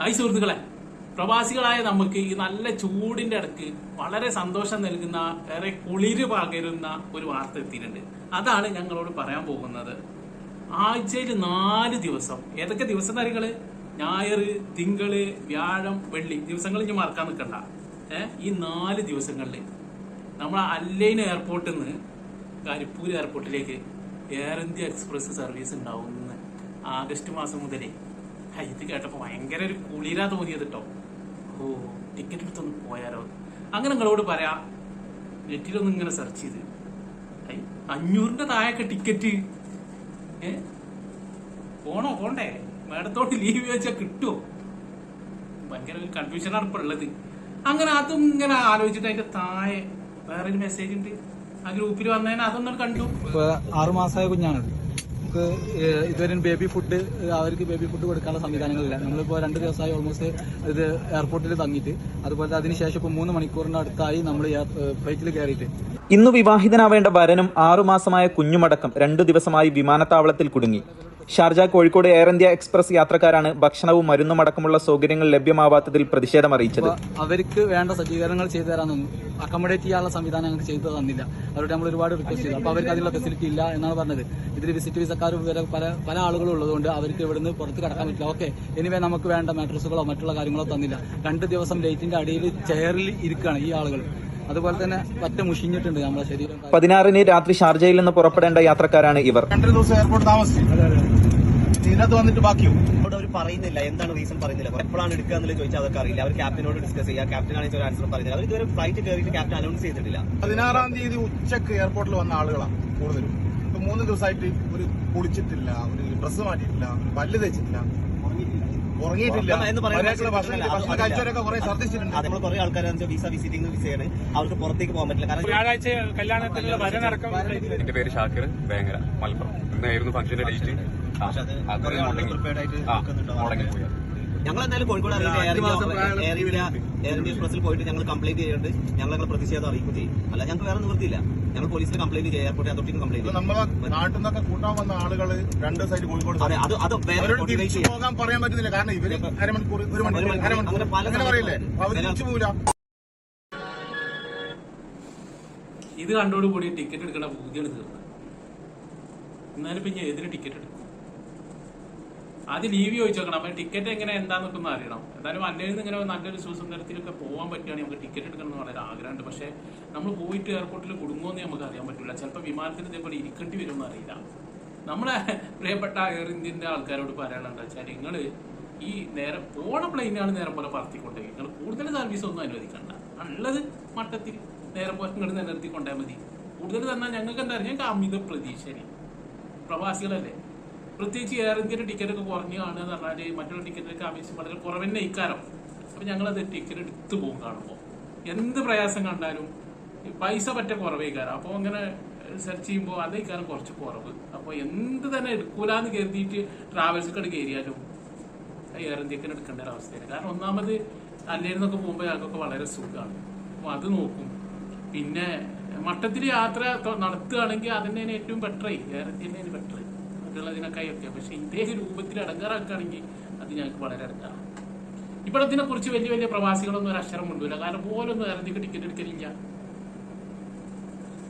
Hi സുഹൃത്തുക്കളെ. പ്രവാസികളായ നമുക്ക് ഈ നല്ല ചൂടിന്റെ ഇടയ്ക്ക് വളരെ സന്തോഷം നൽകുന്ന ഏറെ കുളിര് പകരുന്ന ഒരു വാർത്ത എത്തിയിട്ടുണ്ട്. അതാണ് ഞങ്ങളോട് പറയാൻ പോകുന്നത്. ആഴ്ചയിൽ നാല് ദിവസം. ഏതൊക്കെ ദിവസം തരങ്ങൾ ഞായർ തിങ്കൾ വ്യാഴം വെള്ളി. ദിവസങ്ങൾ ഇനി മറക്കാൻ നിൽക്കണ്ട. ഈ നാല് ദിവസങ്ങളിൽ നമ്മൾ അല്ലൈൻ എയർപോർട്ടിൽ നിന്ന് കരിപ്പൂർ എയർപോർട്ടിലേക്ക് എയർ ഇന്ത്യ എക്സ്പ്രസ് സർവീസ് ഉണ്ടാവുമെന്ന് ആഗസ്റ്റ് മാസം മുതലേ ഇത് കേട്ടപ്പോ ഭയങ്കര ഒരു കുളിരാ തോന്നിയത് കേട്ടോ ഓ ടിക്കറ്റ് എടുത്തൊന്ന് പോയാലോ. അങ്ങനെ നിങ്ങളോട് പറയാ നെറ്റിലൊന്നും ഇങ്ങനെ സെർച്ച് ചെയ്ത്. അഞ്ഞൂറിന്റെ താഴെ ടിക്കറ്റ് ഏ? പോണോ? പോണ്ടേ? മേടത്തോട് ലീവ് ചോദിച്ചാൽ കിട്ടുമോ ഭയങ്കര ഒരു കൺഫ്യൂഷനാണ് ഇപ്പൊ ഉള്ളത്. അങ്ങനെ അതും ഇങ്ങനെ ആലോചിച്ചിട്ട് അതിന്റെ താഴെ വേറൊരു മെസ്സേജ് ഉണ്ട്. ആ ഗ്രൂപ്പിൽ വന്നതിന് അതൊന്നും കണ്ടു. ആറുമാസമായ കുഞ്ഞാണത്. നമുക്ക് ഇതുവരെ ബേബി ഫുഡ് അവർക്ക് ബേബി ഫുഡ് കൊടുക്കാനുള്ള സംവിധാനങ്ങളില്ല. നമ്മളിപ്പോൾ രണ്ട് ദിവസമായി ഓൾമോസ്റ്റ് ഇത് എയർപോർട്ടിൽ തങ്ങിയിട്ട്. അതുപോലെ അതിനുശേഷം ഇപ്പോൾ മൂന്ന് മണിക്കൂറിന്റെ അടുത്തായി നമ്മൾ ഫ്ലൈറ്റിൽ കയറിയിട്ട് ഇന്ന് വിവാഹിതനാവേണ്ട വരനും ആറുമാസമായ കുഞ്ഞുമടക്കം രണ്ടു ദിവസമായി വിമാനത്താവളത്തിൽ കുടുങ്ങി. Sharjah Kozhikode Air India Express യാത്രക്കാരാണ് ഭക്ഷണവും മരുന്നും അടക്കമുള്ള സൗകര്യങ്ങൾ ലഭ്യമാവാത്തതിൽ പ്രതിഷേധം അറിയിച്ചത്. അവർക്ക് വേണ്ട സജ്ജീകരണങ്ങൾ ചെയ്തു തരാനൊന്നും അക്കോമഡേറ്റ് ചെയ്യാനുള്ള സംവിധാനം ചെയ്തു തന്നില്ല. അവരോട് നമ്മൾ ഒരുപാട് റിക്വസ്റ്റ് ചെയ്തു. അപ്പൊ അവർക്ക് അതിനുള്ള ഫെസിലിറ്റി ഇല്ല എന്നാണ് പറഞ്ഞത്. ഇതിൽ വിസിറ്റ് വിസക്കാർ വരെ പല പല ആളുകളും ഉള്ളതുകൊണ്ട് അവർക്ക് ഇവിടുന്ന് പുറത്ത് കടക്കാൻ പറ്റില്ല. ഓക്കെ എനിവേ നമുക്ക് വേണ്ട മാട്രസുകളോ മറ്റുള്ള കാര്യങ്ങളോ തന്നില്ല. രണ്ട് ദിവസം ലൈറ്റിന്റെ അടിയിൽ ചെയറിൽ ഇരിക്കുകയാണ് ഈ ആളുകൾ. അതുപോലെ തന്നെ പറ്റ മുഷിഞ്ഞിട്ടുണ്ട് നമ്മുടെ ശരീരം. പതിനാറിന് രാത്രി ഷാർജയിൽ നിന്ന് പുറപ്പെടേണ്ട യാത്രക്കാരാണ് ഇവർ. രണ്ടര ദിവസം എയർപോർട്ട് താമസിച്ചു. ഇതിനകത്ത് വന്നിട്ട് ബാക്കിയോ? അവിടെ അവർ പറയുന്നില്ല. എന്താണ് റീസൺ പറയുന്നില്ല. എപ്പോഴാണ് എടുക്കുക എന്നുള്ളത് ചോദിച്ചാൽ അതൊക്കെ അറിയില്ല. അവർ ക്യാപ്റ്റനോട് ഡിസ്കസ് ചെയ്യുക. ക്യാപ്റ്റൻ ആണെങ്കിൽ ഒരു ആൻസർ പറയുന്നില്ല അവർ ഇതുവരെ ഫ്ലൈറ്റ് കയറിയിട്ട് ക്യാപ്റ്റൻ അനൗൺസ് ചെയ്തിട്ടില്ല. പതിനാറാം തീയതി ഉച്ചയ്ക്ക് എയർപോർട്ടിൽ വന്ന ആളുകളാണ് കൂടുതലും. ഇപ്പൊ മൂന്ന് ദിവസമായിട്ട് ഒരു കുളിച്ചിട്ടില്ല. ഒരു ഡ്രസ്സ് മാറ്റിയിട്ടില്ല. ഒരു പല്ല് തേച്ചിട്ടില്ല. ഉറങ്ങിയിട്ടില്ല. എന്ന് പറയുന്നത് അത് നമ്മൾ കുറെ ആൾക്കാരാണ് വിസ വിസിറ്റിംഗ് വിസയാണ് അവർക്ക് പുറത്തേക്ക് പോകാൻ പറ്റില്ല. കാരണം വ്യാഴാഴ്ച കല്യാണത്തിനുള്ള വരനടക്കം എന്റെ പേര് ഷാക്കിർ വേങ്ങര മലപ്പുറം. ഇന്നായിരുന്നു ഫംഗ്ഷന്റെ ഡേറ്റ് മുടങ്ങിപ്പോയി. ഞങ്ങൾ എന്തായാലും കോഴിക്കോട് അറിയില്ല. എയർ മാസം India Air India Air India എക്സ്പ്രസിൽ പോയിട്ട് ഞങ്ങൾ കംപ്ലൈന്റ് ചെയ്യുന്നുണ്ട്. ഞങ്ങൾ ഞങ്ങൾ പ്രതിഷേധം അറിയിക്കും ചെയ്യും. അല്ല ഞങ്ങൾക്ക് വേറെ നിവൃത്തിയില്ല. ഞങ്ങൾ പോലീസിൽ കംപ്ലൈന്റ് ചെയ്യും എയർപോർട്ട് അതോറിറ്റിക്ക് കംപ്ലൈന്റ് ചെയ്യും നാട്ടിൽ നിന്നൊക്കെ കൂട്ടാൻ വന്ന ആളുകൾ രണ്ട് സൈഡ് കോഴിക്കോട് അതെ അത് അത് വേറെ അവരോട് motivate തിരിച്ചു പോകാൻ പറയാൻ പറ്റുന്നില്ല. കാരണം ഇവർ അരമണിക്കൂർ ഒരു മണിക്കൂർ അങ്ങനെ പല പറയില്ലേ? അവർ തിരിച്ചു ഇത് കണ്ടോടുകൂടി ടിക്കറ്റ് എടുക്കേണ്ട പൂജയാണ് തീർന്നത് എന്നാലും പിന്നെ ഏതിന് ടിക്കറ്റ് എടുക്കും? ആദ്യം ലീവ് ചോദിച്ചു നോക്കണം അപ്പൊ ടിക്കറ്റ് എങ്ങനെ എന്താന്നൊക്കെ ഒന്ന് അറിയണം. എന്തായാലും അല്ലെങ്കിൽ നിന്ന് ഇങ്ങനെ നല്ലൊരു സുസന്ദരത്തിലൊക്കെ പോകാൻ പറ്റുകയാണെങ്കിൽ നമുക്ക് ടിക്കറ്റ് എടുക്കണം എന്ന് വളരെ ആഗ്രഹമുണ്ട്. പക്ഷേ നമ്മൾ പോയിട്ട് എയർപോർട്ടിൽ കുടുങ്ങുമെന്ന് നമുക്ക് അറിയാൻ പറ്റില്ല ചിലപ്പോൾ വിമാനത്തിന് ഇതേപോലെ ഇരിക്കേണ്ടി വരുമെന്ന് അറിയില്ല. നമ്മളെ പ്രിയപ്പെട്ട എയർ ഇന്ത്യന്റെ ആൾക്കാരോട് പറയാനുള്ളത് വെച്ചാൽ നിങ്ങൾ ഈ നേരെ പോണ പ്ലെയിനാണ് നേരെ പോലെ പറത്തിക്കൊണ്ടേ. നിങ്ങൾ കൂടുതൽ സർവീസ് ഒന്നും അനുവദിക്കണ്ട. നല്ലത് മട്ടത്തിൽ നേരെ പോലെ നിങ്ങൾ നിലനിർത്തി കൊണ്ടാൽ മതി. കൂടുതൽ തന്നാൽ ഞങ്ങൾക്ക് എന്താ ഞങ്ങൾക്ക് അമിത പ്രതീക്ഷ പ്രവാസികളല്ലേ? പ്രത്യേകിച്ച് എയർ ഇന്ത്യയുടെ ടിക്കറ്റ് ഒക്കെ കുറഞ്ഞാണ് എന്ന് പറഞ്ഞാൽ മറ്റുള്ള ടിക്കറ്റിനൊക്കെ അപേക്ഷിച്ച് വളരെ കുറവന്നെ ഇക്കാരം അപ്പൊ ഞങ്ങളത് ടിക്കറ്റ് എടുത്തു പോകും കാണുമ്പോൾ എന്ത് പ്രയാസം കണ്ടാലും പൈസ പറ്റ കുറവേ കാരം അപ്പോൾ അങ്ങനെ സെർച്ച് ചെയ്യുമ്പോൾ അതേ ഇക്കാരം കുറച്ച് കുറവ്. അപ്പോൾ എന്ത് തന്നെ എടുക്കൂലെന്ന് കരുതിയിട്ട് ട്രാവൽസൊക്കെ കയറിയാലും എയർ ഇന്ത്യയ്ക്ക് എടുക്കേണ്ട ഒരു അവസ്ഥയാണ് കാരണം ഒന്നാമത് അല്ലേന്നൊക്കെ പോകുമ്പോൾ ഞങ്ങൾക്കൊക്കെ വളരെ സുഖമാണ് അപ്പോൾ അത് നോക്കും. പിന്നെ മട്ടത്തിൽ യാത്ര നടത്തുകയാണെങ്കിൽ അതിന് ഏറ്റവും ബെറ്ററായി എയർ ഇന്ത്യന് ബെറ്റർ മറ്റുള്ളതിനൊക്കെ ഒക്കെ. പക്ഷെ ഇതേ രൂപത്തിൽ അടങ്ങാറാക്കുകയാണെങ്കിൽ അത് ഞങ്ങൾക്ക് വളരെ അടങ്ങാറാണ് ഇപ്പോൾ ഇതിനെ കുറിച്ച് വലിയ വലിയ പ്രവാസികളൊന്നും ഒരു അക്ഷരം കൊണ്ടുവരില്ല കാരണം ഓരോന്നും ഇന്ത്യയ്ക്ക് ടിക്കറ്റ് എടുക്കലില്ല.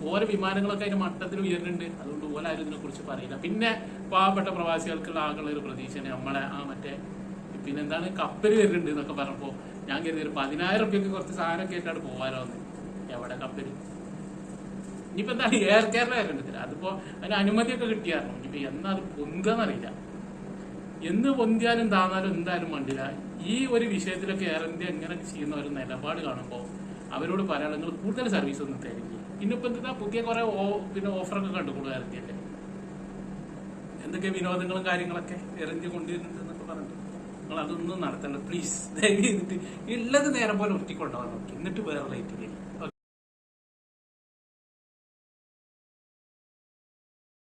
ഓരോ വിമാനങ്ങളൊക്കെ അതിന്റെ മട്ടത്തിൽ ഉയരുന്നുണ്ട്. അതുകൊണ്ട് ഓല ആരും ഇതിനെ കുറിച്ച് പറയില്ല. പിന്നെ പാവപ്പെട്ട പ്രവാസികൾക്കുള്ള ആകെയുള്ള ഒരു പ്രതീക്ഷയാണ് നമ്മളെ ആ മറ്റേ പിന്നെ എന്താണ് കപ്പൽ വരുന്നുണ്ട് എന്നൊക്കെ പറഞ്ഞപ്പോ ഞാൻ കരുതി ഒരു പതിനായിരം റുപ്യക്ക് കുറച്ച് സാധനമൊക്കെ ആയിട്ടാണ് പോകാനോ എന്ന് എവിടെ കപ്പൽ ഇനിയിപ്പോ എന്താണ് എയർ കേരള വരുന്നുണ്ട്. അതിപ്പോ അതിന് അനുമതിയൊക്കെ കിട്ടിയായിരുന്നു. ഇനിയിപ്പോ എന്നാ അത് പൊന്തെന്നറിയില്ല എന്ന് പൊന്തിയാലും താന്നാലും എന്തായാലും മണ്ടില്ല. ഈ ഒരു വിഷയത്തിലൊക്കെ എയർ ഇന്ത്യ എങ്ങനെ ചെയ്യുന്ന ഒരു നിലപാട് കാണുമ്പോൾ അവരോട് പറയാൻ നിങ്ങൾ കൂടുതൽ സർവീസ് ഒന്നും തരില്ല. ഇന്നിപ്പോ എന്താ പുതിയ കുറെ ഓ- പിന്നെ ഓഫറൊക്കെ കണ്ടുകൂടുക എയർ ഇന്ത്യന്റെ എന്തൊക്കെ വിനോദങ്ങളും കാര്യങ്ങളൊക്കെ എയർ ഇന്ത്യ കൊണ്ടുവരുന്നുണ്ട് എന്നൊക്കെ പറഞ്ഞിട്ട്. നിങ്ങൾ അതൊന്നും നടത്തണ്ട. പ്ലീസ് ദയവ് ചെയ്തിട്ട് ഉള്ളത് നേരം പോലെ ഒറ്റിക്കൊണ്ടാവാൻ നോക്കി. എന്നിട്ട് വേറെ ലൈറ്റ്